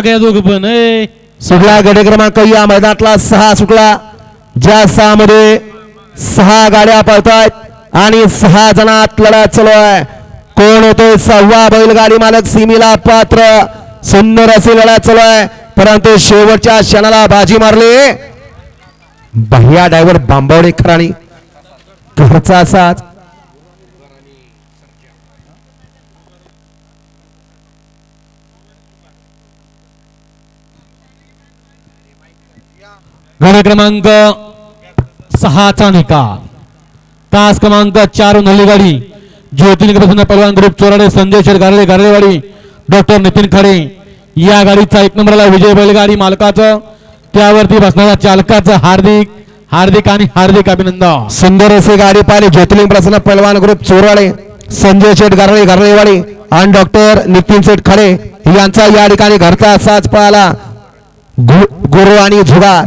मागे दोघ पण सुटला क्रमांक या मैदानातला सहा सुटला ज्या सहा मध्ये सहा गाड्या पळतायत आणि सहा जणात लढा चालू आहे. कोण होते सहावा बैलगाडी मालक सिमीला पात्र? सुंदर असे लढा चालू आहे. परंतु शेवटच्या क्षणाला बाजी मारली. भैया ड्रायव्हर बांबवडेकरांनी घरचा असाच गण क्रमांक सहाचा निकाल. तास क्रमांक चार नल्ली गाडी ज्योतिर्लिंग पलवान ग्रुप चोराडे संजय शेठ गारडे गारडेवाडी डॉक्टर नितीन खडे. या गाडीचा एक नंबरला विजय बैलगाडी मालकाचं त्यावरती बसणाऱ्या चालकाचं हार्दिक हार्दिक आणि हार्दिक अभिनंदन. सुंदर असे गाडी पाहिली ज्योतिलिंग प्रसन्न पलवान ग्रुप चोराडे संजय शेठ गारळे गारळेवाडी आणि डॉक्टर नितीन शेठ खडे यांचा या ठिकाणी घरचा साज पळाला. गुरु आणि झुगार